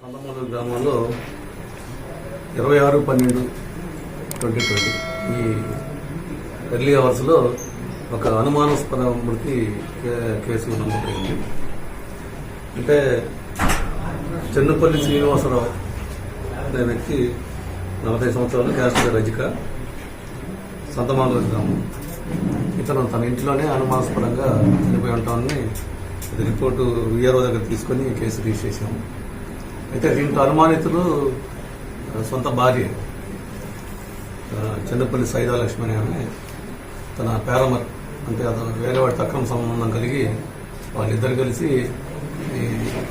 సందమూరు గ్రామంలో ఇరవై ఆరు పన్నెండు ట్వంటీ ట్వంటీ ఈ ఎర్లీ అవర్స్లో ఒక అనుమానాస్పద మృతి కేసు నమోదైంది అంటే చెన్నుపల్లి శ్రీనివాసరావు అనే వ్యక్తి నలభై సంవత్సరాలు క్యాస్టర్ రజిక సంతమాల గ్రామం. ఇతను తన ఇంట్లోనే అనుమానాస్పదంగా చనిపోయి ఉంటామని ఇది రిపోర్టు విఆర్ఓ దగ్గర తీసుకొని కేసు రిజిస్టర్ చేశాము అయితే దీంట్లో అనుమానితులు సొంత భార్య ఆ, సైదాలక్ష్మి సైదా అనే ఆమె తన పేరమర్ అంటే అతను వేరే వాడితో అక్రమ సంబంధం కలిగి వాళ్ళిద్దరు కలిసి ఈ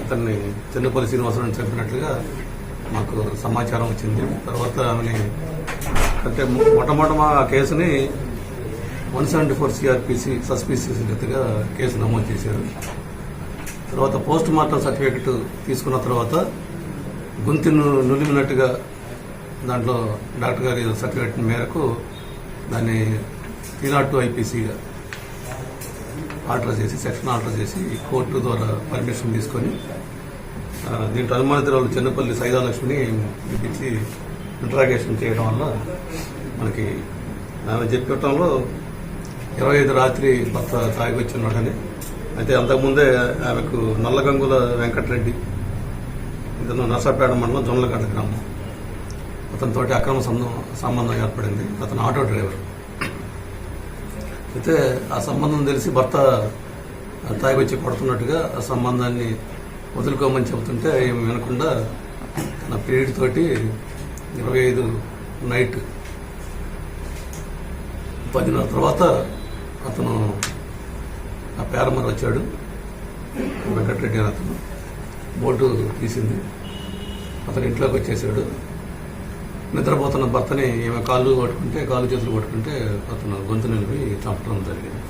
ఇతన్ని చెన్నపల్లి శ్రీనివాసరావు చంపినట్లుగా మాకు సమాచారం వచ్చింది. తర్వాత ఆమెని అంటే మొట్టమొదట మా కేసుని one seventy four CrPC suspicious డెత్గా case నమోదు చేశారు. తర్వాత పోస్ట్ మార్టం సర్టిఫికెట్ తీసుకున్న తర్వాత గొంతును నులిమినట్టుగా దాంట్లో డాక్టర్ గారి సర్టిఫికెట్ మేరకు దాన్ని త్రీ టూ ఐపీసీగా ఆర్డర్ చేసి సెక్షన్ ఆర్డర్ చేసి కోర్టు ద్వారా పర్మిషన్ తీసుకొని దీంట్లో అనుమానితురాలు చిన్నపల్లి సైదాలక్ష్మిని పిలిపించి ఇంట్రాగేషన్ చేయడం వల్ల మనకి ఆమె చెప్పటంలో ఇరవై ఐదు రాత్రి భర్త తాగి వచ్చి ఉన్నాడని అయితే అంతకుముందే ఆమెకు నల్లగంగుల వెంకటరెడ్డి ఇతను నర్సాపేట మండలం జొన్నలగడ్డ గ్రామం. అతనితోటి అక్రమ సంబంధం సంబంధం ఏర్పడింది. అతను ఆటో డ్రైవర్. అయితే ఆ సంబంధం తెలిసి భర్త తాగి వచ్చి కొడుతున్నట్టుగా ఆ సంబంధాన్ని వదులుకోమని చెబుతుంటే ఏమి వినకుండా తన పీరియడ్ తోటి ఇరవై ఐదు నైట్ పదిన్నర తర్వాత అతను ఆ పేరమర్ వచ్చాడు. వెంకటరెడ్డి అని అతను. బోటు తీసింది. అతను ఇంట్లోకి వచ్చేసాడు. నిద్రపోతున్న భర్తని ఈమె కాళ్ళు పట్టుకుంటే కాళ్ళు చేతులు పట్టుకుంటే అతను గొంతు నిలిపి చంపడం జరిగింది.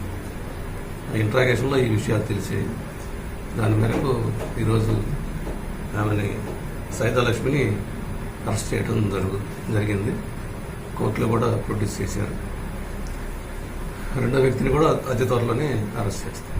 ఆ ఇంట్రాగేషన్లో ఈ విషయాలు తెలిసాయి. దాని మేరకు ఈరోజు ఆమెని సైతాలక్ష్మిని అరెస్ట్ చేయడం జరుగు జరిగింది. కోర్టులో కూడా ప్రొడ్యూస్ చేశారు. రెండో వ్యక్తిని కూడా అతి త్వరలోనే అరెస్ట్ చేస్తారు.